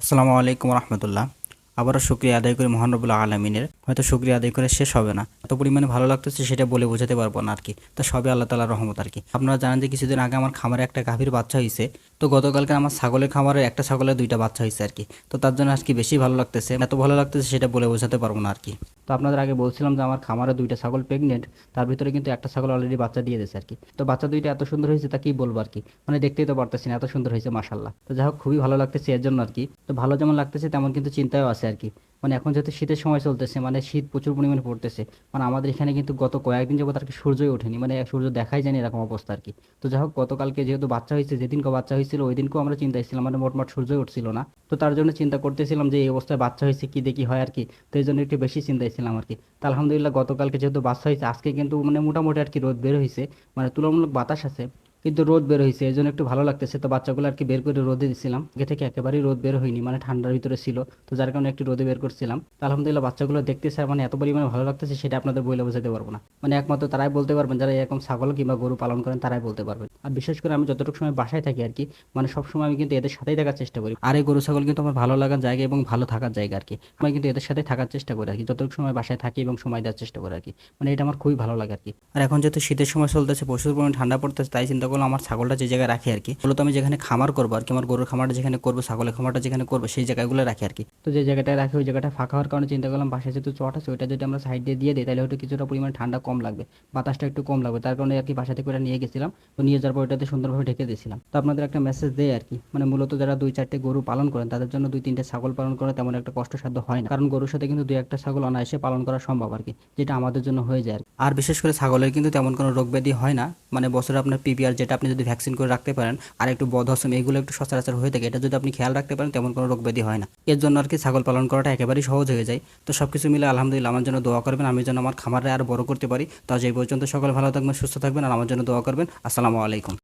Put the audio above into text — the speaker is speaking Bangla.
আসসালামু আলাইকুম রহমতুল্লাহ। আবারও শুক্রিয়া আদায় করি মহানবুল্লাহ আলমিনের। হয়তো শুক্রিয়া আদায় করে শেষ হবে না। এত পরিমাণে ভালো লাগতেছে সেটা বলে বোঝাতে পারব না আর কি। তো সবই আল্লাহ তালার রহমত আর কি। আপনারা জানেন যে কিছুদিন আগে আমার খামারে একটা গাভীর বাচ্চা হয়েছে তো গতকালকে আমার ছাগলের খামারে একটা ছাগলের দুইটা বাচ্চা হয়েছে আর কি। তো তার জন্য আজকে বেশি ভালো লাগতেছে, এত ভালো লাগতেছে সেটা বলে বোঝাতে পারব না আর কি। তো আপনাদের আগে বলছিলাম যে আমার খামারে দুইটা ছাগল প্রেগনেন্ট তার ভিতরে কিন্তু একটা ছাগল অলরেডি বাচ্চা দিয়ে দিয়েছে আর কি। তো বাচ্চা দুইটা এত সুন্দর হয়েছে তা কি বলব আর কি? মানে দেখতেই তো পারতেছি না, এত সুন্দর হয়েছে মাসাল্লাহ তো যাই হোক, খুবই ভালো লাগতেছে এর জন্য আর কি। তো ভালো যেমন লাগতেছে তেমন কিন্তু চিন্তাও আছে আর কি। মানে এখন যেহেতু শীতের সময় চলতেছে মানে শীত প্রচুর পরিমাণে পড়তেছে মানে আমাদের এখানে কিন্তু গত কয়েকদিন যাবত আর কি সূর্যই ওঠেনি মানে সূর্য দেখাই যায়নি এরকম অবস্থা আর কি। তো যাই হোক, গতকালকে যেহেতু বাচ্চা হয়েছে, যেদিনকে বাচ্চা হয়েছিল ওই দিনকেও আমরা চিন্তা ছিলাম মানে মোটমাট সূর্যই উঠছিল না। তো তার জন্য চিন্তা করতেছিলাম যে এই অবস্থায় বাচ্চা হয়েছে কি দেখি হয় আর কি, তো এই জন্য একটু বেশি চিন্তায় ছিলাম আর কি। তো আলহামদুলিল্লাহ গতকালকে যেহেতু বাচ্চা হয়েছে, আজকে কিন্তু মানে মোটামুটি আর কি রোদ বের হয়েছে মানে তুলনামূলক বাতাস আছে কিন্তু রোদ বের হয়েছে এই জন্য একটু ভালো লাগতেছে। তো বাচ্চাগুলো আর কি বের করে রোদে দিচ্ছিলাম আগে থেকে একেবারেই রোদ বের হয়নি মানে ঠান্ডার ভিতরে ছিল। তো যার কারণে একটু রোদে বের করছিলাম। তো আলহামদুলিল্লাহ বাচ্চাগুলো দেখতেছে মানে এত পরিমাণে ভালো লাগতেছে, সেটা আপনাদের বলে বোঝাতে পারব না। মানে একমাত্র তারাই বলতে পারবেন, যারা এরকম ছাগল কিংবা গরু পালন করেন, তারাই বলতে পারবেন। আর বিশেষ করে আমি যতটুকু সময় বাসায় থাকি আর কি মানে সবসময় আমি কিন্তু এদের সাথেই থাকার চেষ্টা করি। আর এই গরু ছাগল কিন্তু আমার ভালো লাগার জায়গা এবং ভালো থাকার জায়গা আর কি। আমি কিন্তু এদের সাথে থাকার চেষ্টা করি আর কি, যতটুকু সময় বাসায় থাকি এবং সময় দেওয়ার চেষ্টা করি আর কি। মানে এটা আমার খুবই ভালো লাগে আর কি। আর এখন যেহেতু শীতের সময় চলতেছে, প্রচুর পরিমাণে ঠান্ডা পড়তেছে, তাই চিন্তা করলাম আমার ছাগলটা যে জায়গায় রাখি আর কি, মূলত আমি যেখানে খামার করব আর কি, আমার গরুর খামারটা যেখানে করব, ছাগলের খামারটা যেখানে করব, সেই জায়গাগুলো রাখি আর কি। তো যে জায়গাটায় রাখি, ওই জায়গাটা ফাঁকা হওয়ার কারণে চিন্তা করলাম পাশে যেহেতু চট আছে, ওইটা যদি আমরা সাইড দিয়ে দিয়ে দিই, তাহলে হয়তো কিছুটা পরিমাণ ঠান্ডা কম লাগবে, বাতাসটা একটু কম লাগবে। তার কারণে আর কি বাসা থেকে ওটা নিয়ে গেছিলাম, তো নিয়ে যাওয়ার পর ওটাতে সুন্দরভাবে ঢেকে দিয়েছিলাম। তো আপনাদের একটা মেসেজ দেয় আর কি মানে মূলত যারা দুই চারটে গরু পালন করেন, তাদের জন্য দুই তিনটে ছাগল পালন করা তেমন একটা কষ্টসাধ্য হয় না। কারণ গরুর সাথে কিন্তু দুই একটা ছাগল অনায়াসে পালন করা সম্ভব আর কি, যেটা আমাদের জন্য হয়ে যায় আর বিশেষ করে ছাগলের কিন্তু তেমন কোনো রোগ ব্যাধি হয় না মানে বছরে আপনার পিপিআর যেটা আপনি যদি ভ্যাকসিন করে রাখতে পারেন আর একটু বদহসম এগুলো একটু সচরাচর হয়ে থাকে, এটা যদি আপনি খেয়াল রাখতে পারেন তেমন কোনো রোগ ব্যাধি হয় না। এর জন্য আর কি ছাগল পালন করাটা একেবারেই সহজ হয়ে যায়। তো সব কিছু মিলে আলহামদুলিল্লাহ, আমার জন্য দোয়া করবেন, আমি যেন আমার খামারে আর বড় করতে পারি। তো যে পর্যন্ত সকল ভালো থাকবেন, সুস্থ থাকবেন, আর আমার জন্য দোয়া করবেন। আসসালামু আলাইকুম।